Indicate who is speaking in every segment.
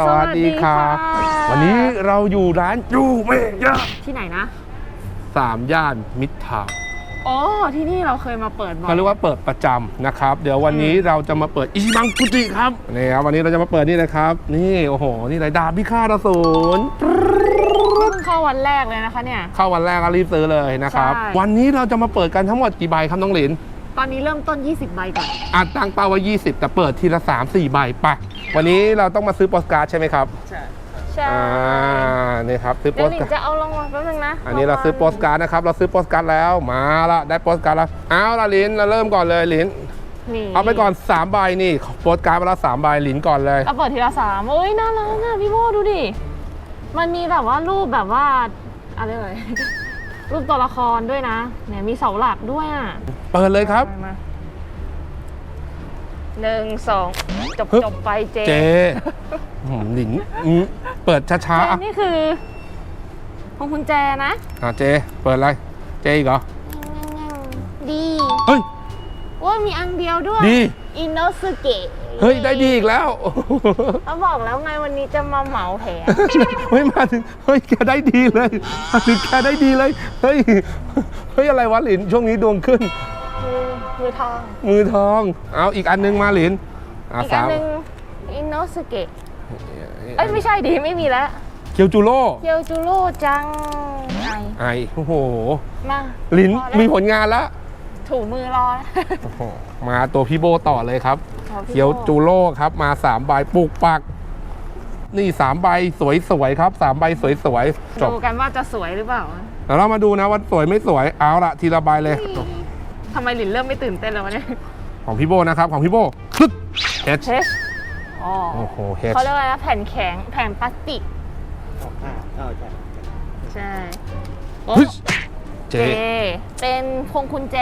Speaker 1: สวัสดีครับ
Speaker 2: สวัสดีค่ะ
Speaker 1: วันนี้เราอยู่ร้านยูเมยะ
Speaker 2: ที่ไหนนะ
Speaker 1: สามย่านมิตรทาวน์
Speaker 2: อ๋อที่นี่เราเคยมาเปิดบ่อ
Speaker 1: เขา
Speaker 2: ย
Speaker 1: เรียกว่าเปิดประจำนะครับ เดี๋ยววันนี้เราจะมาเปิดอิชิบังกุจิครับนี่ครับวันนี้เราจะมาเปิดนี่เลยครับ นี่โอ้โห นี่เลยดาบพิฆาตอสูร
Speaker 2: เพิ่งเข้าวันแรกเลยนะคะเนี่ย
Speaker 1: เข้าวันแรกก็รีบซื้อเลยนะครับ
Speaker 2: ใช่
Speaker 1: วันนี้เราจะมาเปิดกันทั้งหมดกี่ใบครับน้องหลิน
Speaker 2: ตอนนี้เริ่มต้น 20 ใบก่อน
Speaker 1: อาจตั้งเป้าไว้ 20 แต่เปิดทีละ 3 4 ใบไปะ วันนี้เราต้องมาซื้อโปสการ์ดใช่ไหมครับ
Speaker 2: ใช่
Speaker 1: อ่านี่ครับซื้อโป
Speaker 2: เดี๋ยว
Speaker 1: ส
Speaker 2: หลิน
Speaker 1: การ์ด
Speaker 2: จะเอารางวัลแป๊บนึงนะ
Speaker 1: อันนี้เราซื้อโปสการ์ดนะครับเราซื้อโปสการ์ดแล้วมาละได้โปสการ์ดแล้วเอาละลินเราเริ่มก่อนเลยลิน
Speaker 2: นี่
Speaker 1: เอาไปก่อน3ใบนี่โปสการ์ดไปแล้ว3ใบลินก่อนเลย
Speaker 2: เราเปิดทีละสามเอ้ยน่ารักอะพี่โบดูดิ มันมีแบบว่ารูปแบบว่าอะไรเลย รูปตัวละครด้วยนะเนี่ยมีเสาหลักด้วยอะ
Speaker 1: เปิดเลยครับ
Speaker 2: มามา หนึ่งสองจบ
Speaker 1: ฮึบ
Speaker 2: จบไปเจ
Speaker 1: เจหืมลินอืมเปิดช้า
Speaker 2: เจ
Speaker 1: ๆอะ
Speaker 2: นี่คือพวงกุญแจนะ
Speaker 1: อะเจ เปิดอะไร เจอีกเหรอ
Speaker 2: ดี
Speaker 1: เฮ้ย
Speaker 2: ว่ามีอันเดียวด้วย
Speaker 1: ดี
Speaker 2: อินโนสุเกะ
Speaker 1: เฮ้ย ได้ดีอีกแล้ว
Speaker 2: เขาบอกแล้วไงวันนี้จะมาเหมาแผง
Speaker 1: เฮ้ย มาถึง เฮ้ย แกได้ดีเลยมาถึงแกได้ดีเลย เฮ้ย เฮ้ย อะไรวะหลิน ช่วงนี้ดวงขึ้น
Speaker 2: มือมือทอง
Speaker 1: มือทอง เอาอีกอันนึงมาหลินอะ
Speaker 2: อีกอัน
Speaker 1: สาม
Speaker 2: หนึ่งอินโนสุเกะเอ้ยไม่ใช่ดิไม่มีแล้ว
Speaker 1: เคียวจูโร่
Speaker 2: เกียวจูโร่จังไอ
Speaker 1: ไอโอ้โห
Speaker 2: มา
Speaker 1: ลิ้น
Speaker 2: พอแล้ว
Speaker 1: มีผลงานแล้ว
Speaker 2: ถูมือรอนะ
Speaker 1: โอ้โหมาตัวพี่โบต่อเลยครับ
Speaker 2: ขอพี่โบ้
Speaker 1: เคียวจูโร่ครับ มา3ใบปลูกปัก นี่3ใบสวยๆครับ3ใบสวยๆจบ
Speaker 2: ดูกันว่าจะสวยหรือเปล่า
Speaker 1: แล้วเรามาดูนะว่าสวยไม่สวยเอาละทีละใบเลย
Speaker 2: ทำไมหลินเริ่มไม่ตื่นเต้นแล้ววะเนี่ย
Speaker 1: ของพี่โบนะครับของพี่โบคึดเฮด
Speaker 2: เชฟอ๋อ
Speaker 1: โอ้โหเฮด
Speaker 2: เขาเรียกว่าอะไรนะแผ่นแข็งแผ่นพลาสติก
Speaker 3: ของผ้าเออใช่
Speaker 2: ใช่
Speaker 1: เจ
Speaker 2: เจ เป็นพวงคุณแจ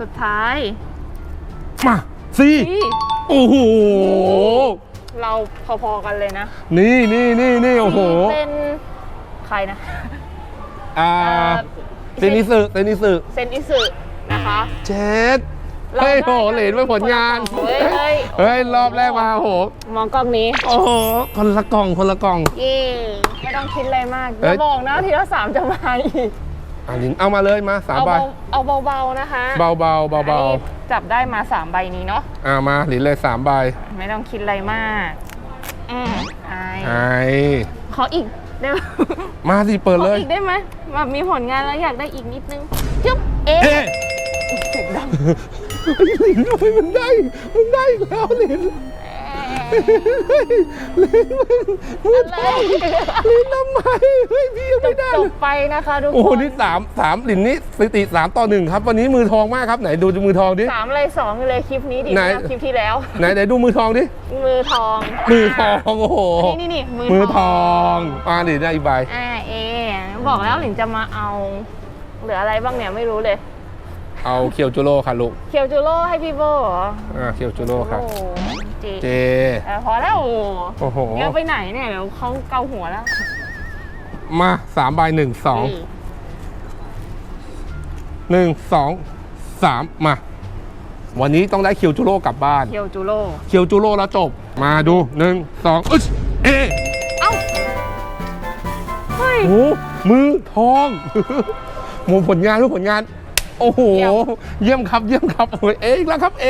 Speaker 2: สุดท้าย
Speaker 1: มาซี
Speaker 2: นี่
Speaker 1: โอ้โห
Speaker 2: เราพอๆกันเลยนะ
Speaker 1: นี่นี่นี่นี่โอ้โห
Speaker 2: เป็นใครนะ
Speaker 1: อ่า
Speaker 2: เอ่อ
Speaker 1: เซนิสึเซนิสึ
Speaker 2: เซนอิสึนะคะ
Speaker 1: เจ็ดเฮ้ยโหเหรนเป็นผลงาน
Speaker 2: เฮ้ยเฮ้ย
Speaker 1: เฮ้ยรอบแรกมาโห
Speaker 2: มองกล้องนี้
Speaker 1: โอ้โห คนละกล่องคนละกล่อง
Speaker 2: เย่ไม่ต้องคิดอะไรมากอ
Speaker 1: เอ้
Speaker 2: ย่าย บอกนะทีละสามจะมาอีก
Speaker 1: อะลินเอามาเลยมาสาม
Speaker 2: เอา
Speaker 1: ใบ
Speaker 2: เบาเอาเบาๆนะคะ
Speaker 1: เบาเบาเบาเบา
Speaker 2: อันนี้จับได้มาสามใบนี้เนาะ
Speaker 1: ๆอ่ามาลินเลยสามใบ
Speaker 2: ไม่ต้องคิดอะไรมาก อืมไอ
Speaker 1: ไอ้
Speaker 2: ขออีก ได้ไหม
Speaker 1: มาสิเปิด
Speaker 2: ข
Speaker 1: เล
Speaker 2: อยอีกได้ไหมแบบมีผลงานแล้วอยากได้อีกนิดนึงจึ๊บเอ๊ะ
Speaker 1: เอ๊ะ
Speaker 2: เสียงดัง
Speaker 1: เฮ้ยลินทำไมมันได้ มันได้อีกแล้วลิน ลินมัน
Speaker 2: อะไร
Speaker 1: ลินทำไมเฮ้ยพี่ยัง
Speaker 2: จ
Speaker 1: ไม่
Speaker 2: บ
Speaker 1: ได้
Speaker 2: จ
Speaker 1: เล
Speaker 2: บ
Speaker 1: ย
Speaker 2: ไปนะคะทุก
Speaker 1: โอ้โห
Speaker 2: คน
Speaker 1: นี่สามสามลินนี่สถิติสามต่อหนึ่งครับ วันนี้มือทองมากครับไหนดูมือทองดิ
Speaker 2: สามอะไรสองเลยคลิปนี้ดิ
Speaker 1: ไหน
Speaker 2: ไม่เอาคลิปที่แล้ว
Speaker 1: ไหนไหนดูมือทองดิ
Speaker 2: มือทอง
Speaker 1: มือทองโอ้โห
Speaker 2: นี่นี่นี่
Speaker 1: มือทองอ่าลินได้อีกใบ
Speaker 2: อ่าเอบอกแล้วหลินจะมาเอา เหลืออะไรบ้างเนี่ยไม่รู้เลย
Speaker 1: เอาเคียวจูโร่ค่ะลูก
Speaker 2: เคียวจูโร่ให้พี่โบเหรอ
Speaker 1: อ่าเคียวจูโร่ครับ
Speaker 2: โอ้เจ
Speaker 1: เจ
Speaker 2: เออพอแล้ว
Speaker 1: โอ้โห
Speaker 2: เดี๋ยวไปไหนเนี่ยเดี๋ยวเขาเกาหัวแล้ว
Speaker 1: มาสามใบหนึ่งสอง
Speaker 2: นี่
Speaker 1: หนึ่งสองสามมา วันนี้ต้องได้เคียวจูโร่กลับบ้าน
Speaker 2: เคียวจูโร่
Speaker 1: เคียวจูโร่แล้วจบ มาดูหนึ่งสองอึ๊ชเอะ
Speaker 2: เอ้าเฮ้ย
Speaker 1: โอ้โหมือทอง หมูผลงานทุกผลงาน โอ้โห
Speaker 2: เยี่ยม
Speaker 1: เยี่ยมครับ เยี่ยมครับโอ้ยเออีกแล้วครับเอ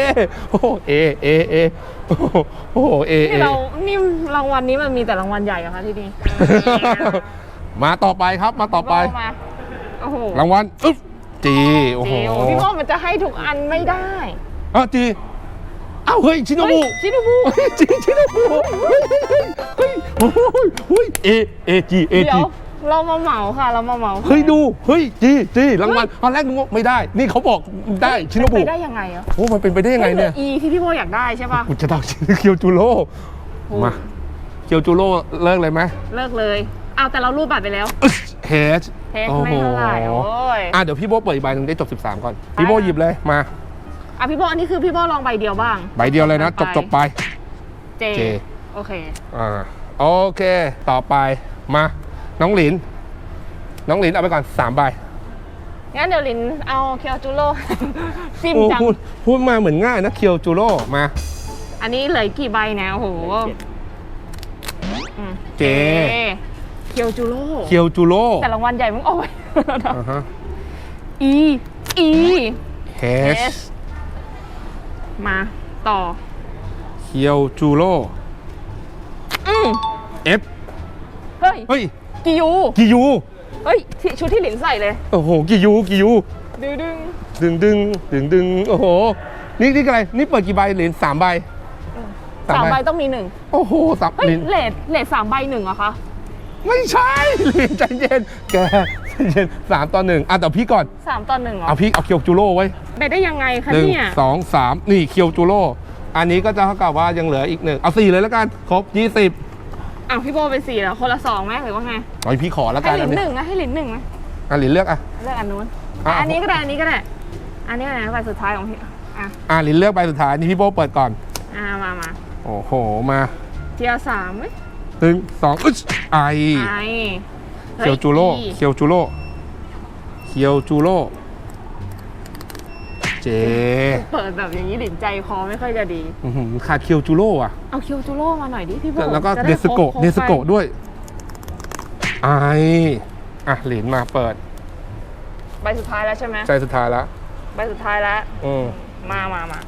Speaker 1: โอ้โหเอเอเอโอ้โหโอ้โหเอเอ
Speaker 2: นี่เรานี่รางวัลนี้มันมีแต่รางวัลใหญ่เหรอะคะที่นี่
Speaker 1: มาต่อไปครับมาต่อไป
Speaker 2: พี่โบ้มาโอ้โห
Speaker 1: รางวัลอึ๊บจีโอ้โห
Speaker 2: จิ๋วพี่โบมันจะให้ทุกอันไม่ได้
Speaker 1: อ้าวจีเอ้าเฮ้ยชิโน
Speaker 2: เฮ้ย
Speaker 1: บุ
Speaker 2: ชิโนบุ
Speaker 1: เฮ้ยจีชิโนบุเฮ้ยเฮ้ยเฮ้ยโอ้โหเฮ้ยเอเอจีเอ
Speaker 2: เดี๋ย
Speaker 1: จี
Speaker 2: ว เรามาเหมาค่ะ เรามาเหมา
Speaker 1: เฮ้ยดูเฮ้ยจีจีรางวัลตอนแรกนึกว่าไม่ได้ นี่เขาบอกได้ชิโนบุ
Speaker 2: ไปได้ยังไงอะ
Speaker 1: โอ้มันเป็นไปได้ยังไงเนี่ย
Speaker 2: อีที่พี่โบอยากได้ใช่ป่ะ
Speaker 1: กูจะต้องเคียวจูโร่
Speaker 2: โอ้
Speaker 1: มาเคียวจูโร่เลิกเลยไหม
Speaker 2: เลิกเลยเอาแต่เรารูปบัตรไปแล้ว
Speaker 1: เฮด
Speaker 2: เทสไม่เท่าไหร่โอ้ย
Speaker 1: อะเดี๋ยวพี่โบเปิดอีกใบหนึ่งได้จบ 13 ก่อน พี่โบหยิบเลยมา
Speaker 2: อะพี่โบอันนี้คือพี่โบลองใบเดียวบ้าง
Speaker 1: ใบเดียวเลยนะ จบจบไป
Speaker 2: เจ
Speaker 1: เจ
Speaker 2: โอเค
Speaker 1: อ่า โอเค ต่อไป มา น้องหลิน น้องหลินเอาไปก่อน3ใบ
Speaker 2: งั้นเดี๋ยวลินเอาเคียวจูโร่ ซิม
Speaker 1: โอ้
Speaker 2: จัง
Speaker 1: พูดพูดมาเหมือนง่ายนะเคียวจูโร่มา
Speaker 2: อันนี้เหลือกี่ใบเนี่ยโอ้โห
Speaker 3: เจ็ด
Speaker 2: อืม
Speaker 1: เจ
Speaker 2: เคียวจูโร่
Speaker 1: เคียวจูโร่
Speaker 2: แต่รางวัลใหญ่มึงโอ้ย
Speaker 1: อ่าฮะ
Speaker 2: อีอี
Speaker 1: เฮช
Speaker 2: S มาต่อ
Speaker 1: เคียวจูโร่
Speaker 2: อืม
Speaker 1: เอฟ
Speaker 2: เฮ้ย
Speaker 1: เฮ้ย
Speaker 2: กิยู
Speaker 1: กี่ยู
Speaker 2: เฮ้ยที่ชุดที่หลินใส่เลย
Speaker 1: โอ้โหกี่ยูกี่ยู
Speaker 2: ดึงดึง
Speaker 1: ดึงดึงดึงดึงโอ้โห นี่นี่อะไรนี่เปิดกี่ใบเหรียญสามใบ
Speaker 2: สามใบต้องมีหนึ่ง
Speaker 1: โอ้โหสาม
Speaker 2: เฮ้ย
Speaker 1: เหรียญ
Speaker 2: เลทเลทสามใบหนึ่งเหรอคะ
Speaker 1: ไม่ใช่เหรียญใจเย็นแกใจเย็นสามต่อหนึ่งอะแต่พี่ก่อน
Speaker 2: สามต่อหนึ่งเหรอ
Speaker 1: เอาพี่เอาเคียวจูโร่ไว้
Speaker 2: ได้ได้ยังไงคะ
Speaker 1: หนึ่ง
Speaker 2: เนี่ย
Speaker 1: สองสามนี่เคียวจูโร่อันนี้ก็จะเท่ากับว่ายังเหลืออีกหนึ่งเอาสี่เลยแล้วกันครบยี่สิบ
Speaker 2: อ้าวพี่โบเป็นสี่แล้วคนละสองไหมหรือว่าไง
Speaker 1: เอาพี่ขอแล้ว
Speaker 2: ให้
Speaker 1: กัน
Speaker 2: หลิ
Speaker 1: อัน
Speaker 2: น
Speaker 1: นี้
Speaker 2: หนึ่งนะให้หลินหนึ่งไหม
Speaker 1: อะหลินเลือกอะ
Speaker 2: เลือกอันนู้น
Speaker 1: อะ
Speaker 2: อะอันนี้ก็ได้อันนี้ก็ได้อันนี้อะไรใบสุดท้ายของพี่อะ
Speaker 1: อะหลินเลือกใบสุดท้ายนี่พี่โบเปิดก่อน
Speaker 2: อะมามา
Speaker 1: โอ้โหมา
Speaker 2: เจียสามไหม
Speaker 1: หนึ่งสองอึ๊ชไอ
Speaker 2: ไอ
Speaker 1: เคียวจูโร่
Speaker 2: ฮ้ย
Speaker 1: เคียวจูโร่เคียวจูโร่ เจ
Speaker 2: เปิดแบบอย่างนี้หลินใจคอไม่ค่อยจะดี
Speaker 1: อื้อหือขาดเคียวจูโร่อะ
Speaker 2: เอาเคียวจูโร่มาหน่อยดิพี่โบ
Speaker 1: แล้วก็
Speaker 2: จะ
Speaker 1: เน
Speaker 2: ได้
Speaker 1: สโกะ
Speaker 2: ครบๆ
Speaker 1: เนสโกะ
Speaker 2: ไป
Speaker 1: ด้วยไออะหลินมาเปิด
Speaker 2: ใบสุดท้ายแล้วใช่ไหม
Speaker 1: ใจสุดท้ายแล้ว
Speaker 2: ใบสุดท้ายแล้ว
Speaker 1: อืม
Speaker 2: มามามา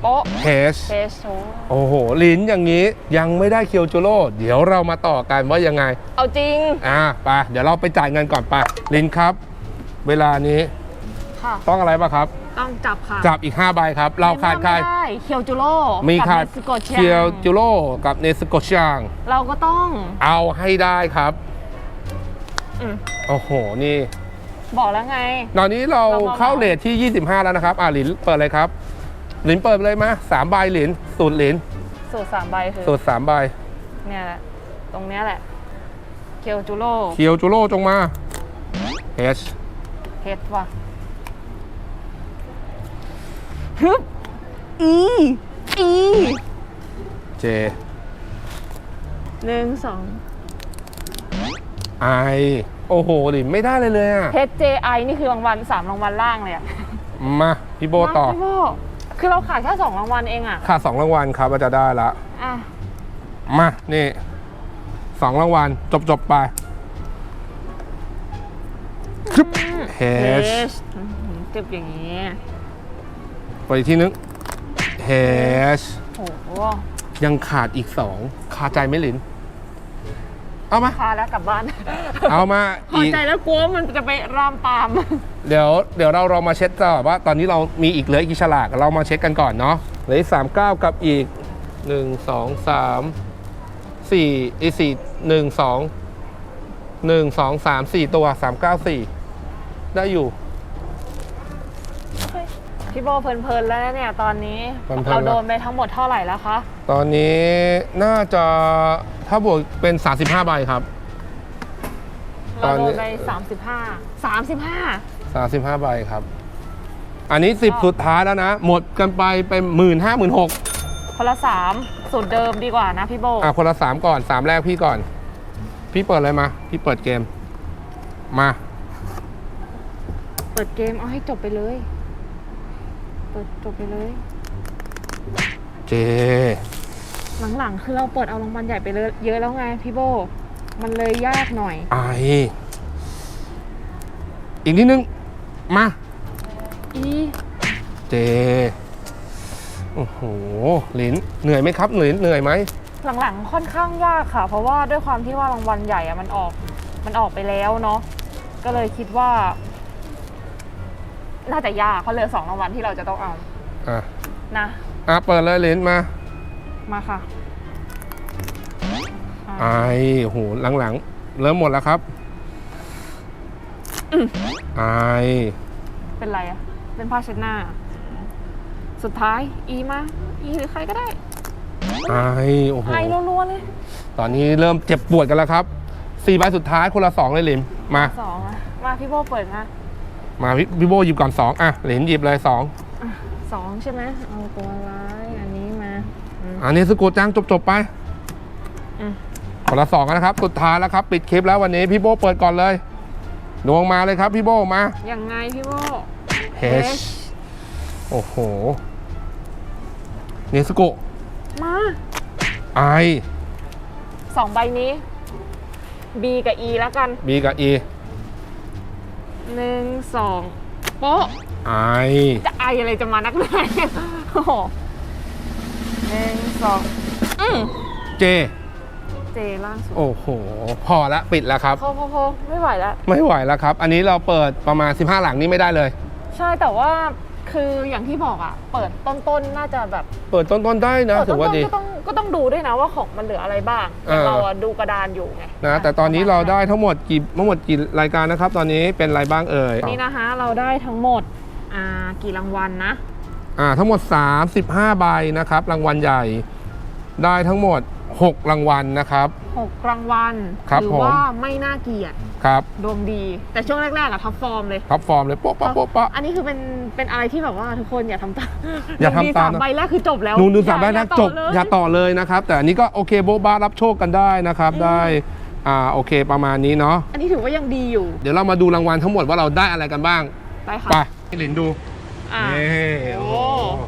Speaker 2: โป๊ะ
Speaker 1: เฮช
Speaker 2: เฟสโช
Speaker 1: โอ้โหหลินอย่างนี้ยังไม่ได้เคียวจูโร่เดี๋ยวเรามาต่อกันว่ายังไง
Speaker 2: เอาจริง
Speaker 1: อะไปเดี๋ยวเราไปจ่ายเงินก่อนไปลินครับ เวลานี้
Speaker 2: ค่ะ
Speaker 1: ต้องอะไรป่ะครับ
Speaker 2: ต้องจับค่ะ
Speaker 1: จับอีก 5 ใบครับ เราขาดใคร
Speaker 2: ไม่ได้เคียวจูโร่
Speaker 1: มี
Speaker 2: กับ
Speaker 1: ขาด
Speaker 2: เนสโกะเชียง
Speaker 1: เคียวจูโร่กับเนสโกชาง
Speaker 2: เราก็ต้อง
Speaker 1: เอาให้ได้ครับ
Speaker 2: อืม
Speaker 1: โอ้โหนี่
Speaker 2: บอกแล้วไง
Speaker 1: ตอนนี้เรา
Speaker 2: เรามา
Speaker 1: เข้าเลทที่ 25 แล้วนะครับ อ่าหลินเปิดเลยครับ หลินเปิดไปเลยมาสามใบหลินสูตรหลิน
Speaker 2: สูตรสามใบคือ
Speaker 1: สูตรสามใบ
Speaker 2: เนี่ยแหละตรงเนี้ยแหละ เคียวจูโร่
Speaker 1: เคียวจูโร่จงมาเฮช
Speaker 2: เฮ็ดว่ะ ฮึบอีอี
Speaker 1: เจ
Speaker 2: หนึ่งสอง
Speaker 1: ไอ โอ้โหหลินไม่ได้เลยเลยอะ
Speaker 2: เฮดเจไอนี่คือรางวัลสามรางวัลล่างเลยอะ
Speaker 1: มาพี่โบต่อ
Speaker 2: มาพี่โบคือเราขาดแค่สองรางวัลเองอะ
Speaker 1: ขาดสองรางวัลครับเราจะได้ละ
Speaker 2: อะ
Speaker 1: มา นี่สองรางวัลจบจบๆไปครึบเฮช
Speaker 2: ชเจ็บอย่างนี้
Speaker 1: ไปอีกทีนึงเฮช
Speaker 2: โอ้โห
Speaker 1: ยังขาดอีกสองคาใจไหม่หลิน เอามา
Speaker 2: พาแล้วกลับบ้าน
Speaker 1: เอามา
Speaker 2: พอ
Speaker 1: อีก
Speaker 2: ใจแล้วกลัวมันจะไปรามปาม
Speaker 1: เดี๋ยวเดี๋ยวเราเรามาเช็คก่อนว่าตอนนี้เรามีอีกเหลืออีกกี่ฉลากเรามาเช็คกันก่อนเนาะเหลืออีกสามเก้ากับอีกหนึ่งสองสามสี่อีกสี่หนึ่งสองหนึ่งสองสามสี่ตัวสามเก้าสี่ได้อยู่
Speaker 2: พี่โบเพลินๆแล้วนะเนี่ยตอนนี้
Speaker 1: เพลินๆ
Speaker 2: เรา
Speaker 1: แล้ว
Speaker 2: โดนไปทั้งหมดเท่าไหร่แล้วคะ
Speaker 1: ตอนนี้น่าจะถ้าบวกเป็น 35 ใบครับ ต
Speaker 2: เรา
Speaker 1: อน
Speaker 2: โด
Speaker 1: นี้
Speaker 2: นไป35 35
Speaker 1: 35 ใบครับ อันนี้ 10 สุดท้ายแล้วนะ หมดกันไปเป็นหมื่นห้าหมื่นหก
Speaker 2: คนละ3สูตรเดิมดีกว่านะพี่โบ
Speaker 1: อะคนละ3ก่อน3แรกพี่ก่อน พี่เปิดอะไรมา พี่เปิดเกม มา
Speaker 2: เปิดเกมเอาให้จบไปเลย เปิดจบไปเลย
Speaker 1: เจ
Speaker 2: หลังๆ คือเราเปิดเอารางวัลใหญ่ไปเลยเยอะแล้วไงพี่โบ มันเลยยากหน่อย
Speaker 1: ไอ อีกนิดนึง มา
Speaker 2: อี
Speaker 1: เจ โอ้โห หลิน เหนื่อยไหมครับ หลิน เหนื่อยไหม
Speaker 2: หลังๆ ค่อนข้างยากค่ะ เพราะว่าด้วยความที่ว่ารางวัลใหญ่อะมันออก มันออกไปแล้วเนาะ ก็เลยคิดว่า น่าจะยากเพราะเหลือสองรางวัลที่เราจะต้องเอา
Speaker 1: อะ
Speaker 2: นะ
Speaker 1: อะเปิดเลยหลินมา
Speaker 2: มาค่ะ
Speaker 1: ไอโอ้โหหลังๆ เริ่มหมดแล้วครับไอ
Speaker 2: เป็นไรอะเป็นผ้าเช็ดหน้า สุดท้ายอีมา อีหรือใครก็ได้
Speaker 1: ไอโอ้โห
Speaker 2: ไอรัวๆเลย
Speaker 1: ตอนนี้เริ่มเจ็บปวดกันแล้วครับสี่ใบสุดท้ายคนละสองเลยหลินมา
Speaker 2: สองอะมาพี่โบเปิดมา
Speaker 1: มาพี่พี่โบหยิบก่อนสองอะหลินหยิบเลยสอง
Speaker 2: อะสองใช่ไหมเอาตัวร้ายอันนี้มาอืม
Speaker 1: อันนี้สกุลจ้างจบๆไป
Speaker 2: อืม
Speaker 1: คนละสองนะครับ สุดท้ายแล้วครับ ปิดคลิปแล้ววันนี้พี่โบเปิดก่อนเลย ดวงมาเลยครับพี่โบมา
Speaker 2: ยังไงพี่โบ
Speaker 1: เฮชโอ้โหเนสโกะ
Speaker 2: มา
Speaker 1: ไอ
Speaker 2: สองใบนี้ B กับ E แล้วกัน
Speaker 1: บีกับอี
Speaker 2: หนึ่งสองโป๊ะ
Speaker 1: ไอ
Speaker 2: จะไออะไรจะมานักหนาเนี่ยโอ้โหหนึ่งสองอืม
Speaker 1: เจ
Speaker 2: เจล่างสุด
Speaker 1: โอ้โห พอละปิดแล้วครับ
Speaker 2: พอพอพอไม่ไหวแล้ว
Speaker 1: ไม่ไหวแล้วครับ อันนี้เราเปิดประมาณ 15 หลังนี้ไม่ได้เลย
Speaker 2: ใช่แต่ว่า คืออย่างที่บอกอะ เปิดต้นๆน่าจะแบบ
Speaker 1: เปิดต้นๆได้นะ
Speaker 2: เปิด
Speaker 1: ถือว่า
Speaker 2: ต้น
Speaker 1: ดี
Speaker 2: ๆก็ต้องก็ต้องดูด้วยนะว่าของมันเหลืออะไรบ้าง
Speaker 1: เออ
Speaker 2: เราอะดูกระดานอยู่ไง
Speaker 1: นะแต่ตอนนี้เราได้ทั้งหมดกี่ทั้งหมดกี่รายการนะครับ ตอนนี้เป็นอะไรบ้างเอ่ย
Speaker 2: นี่นะคะเราได้ทั้งหมดอ่ากี่รางวัลนะ
Speaker 1: อ่าทั้งหมด 35 ใบนะครับ รางวัลใหญ่ ได้ทั้งหมด 6 รางวัลนะครับ
Speaker 2: 6 รางวัล
Speaker 1: ครับ
Speaker 2: ถื
Speaker 1: ผม
Speaker 2: ว่าไม่น่าเกลียด
Speaker 1: ครับ
Speaker 2: ดวงดีแต่ช่วงแรกๆอะท็อปฟอร์มเลย
Speaker 1: ท็อปฟอร์มเลยโป๊ะปะโป๊ะปะ
Speaker 2: อันนี้คือเป็นเป็นอะไรที่แบบว่าทุกคนอย่าทำตาม
Speaker 1: อย่าทำ
Speaker 2: ดวงดี
Speaker 1: ตาม
Speaker 2: ส
Speaker 1: นะ
Speaker 2: ใบแรกคือจบแล้ว
Speaker 1: นูนดูสามใบแรก
Speaker 2: ต่อ
Speaker 1: จบ
Speaker 2: เลย
Speaker 1: อย่าต่อเลยนะครับ แต่อันนี้ก็โอเคโบ๊ะบ้ารับโชคกันได้นะครับ ได้อ่าโอเคประมาณนี้เนาะ
Speaker 2: อันนี้ถือว่ายังดีอยู่
Speaker 1: เดี๋ยวเรามาดูรางวัลทั้งหมดว่าเราได้อะไรกันบ้าง
Speaker 2: ไปค่ะ
Speaker 1: ไปให้หลินดู
Speaker 2: อ่า
Speaker 1: นี่โอ้โห
Speaker 2: โอ้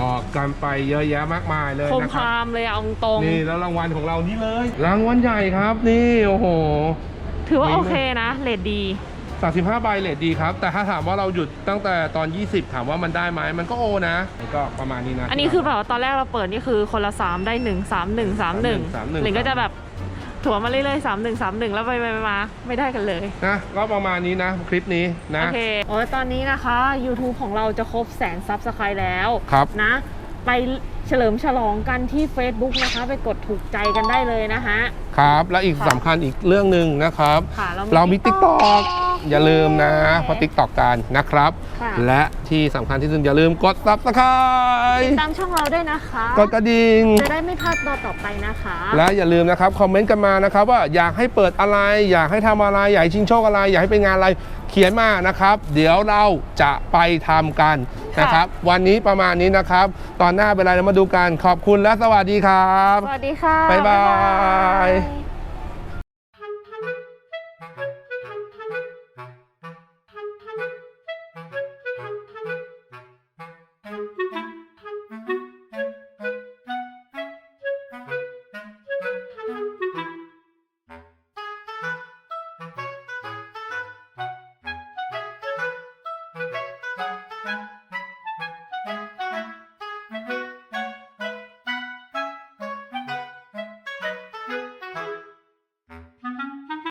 Speaker 1: ออกกันไปเยอะแยะมากมายเลย
Speaker 2: โคม
Speaker 1: นะค
Speaker 2: ครับรามเลยเอาตรง
Speaker 1: นี่แล้วรางวัลของเรานี่เลย รางวัลใหญ่ครับนี่โอ้โห
Speaker 2: ถือว่า
Speaker 1: นี่
Speaker 2: โอเคนะเลดดี
Speaker 1: 35ใบเลทดีครับ แต่ถ้าถามว่าเราหยุดตั้งแต่ตอน 20 ถามว่ามันได้ไหมมันก็โอนะก็ประมาณนี้นะ
Speaker 2: อันนี้คือแบบว่าตอนแรกเราเปิดนี่คือคนละ 3 ได้ 1 3 1 3 1
Speaker 1: 31
Speaker 2: หลิงก็จะแบบถั่วมาเรื่อยๆ3 1 3 1แล้วไปไปมาไม่ได้กันเลย
Speaker 1: นะก็ประมาณนี้นะคลิปนี้นะ
Speaker 2: โอเคโอ้ยตอนนี้นะคะ YouTube ของเราจะครบแสนซับสไครต์แล้ว
Speaker 1: ครับ
Speaker 2: นะ ไปเฉลิมฉลองกันที่ Facebook นะคะ ไปกดถูกใจกันได้เลยนะคะ
Speaker 1: ครับ และอีก
Speaker 2: ค่ะ
Speaker 1: สำคัญอีกเรื่องหนึ่งนะครับ
Speaker 2: ค่ะ
Speaker 1: เรามี TikTok อย่าลืมนะ
Speaker 2: เย้
Speaker 1: เพราะ TikTok กันนะครับ
Speaker 2: ค่ะ
Speaker 1: และที่สำคัญที่สุดอย่าลืมกด
Speaker 2: ติ
Speaker 1: Subscribe
Speaker 2: ดตามช่องเราด้วยนะคะ
Speaker 1: กดกระดิ่ง
Speaker 2: จะได้ไม่พลาดตอนต่อไปนะคะ
Speaker 1: และอย่าลืมนะครับ คอมเมนต์กันมานะครับ ว่าอยากให้เปิดอะไร อยากให้ทำอะไร อยากให้ชิงโชคอะไร อยากให้เป็นงานอะไรเขียนมานะครับ เดี๋ยวเราจะไปทำกันนะครับ วันนี้ประมาณนี้นะครับ ตอนหน้าเป็นอะไรเรามาดูกันขอบคุณและสวัสดีครับ
Speaker 2: สวัสดีค่ะ
Speaker 1: บ๊ายบาย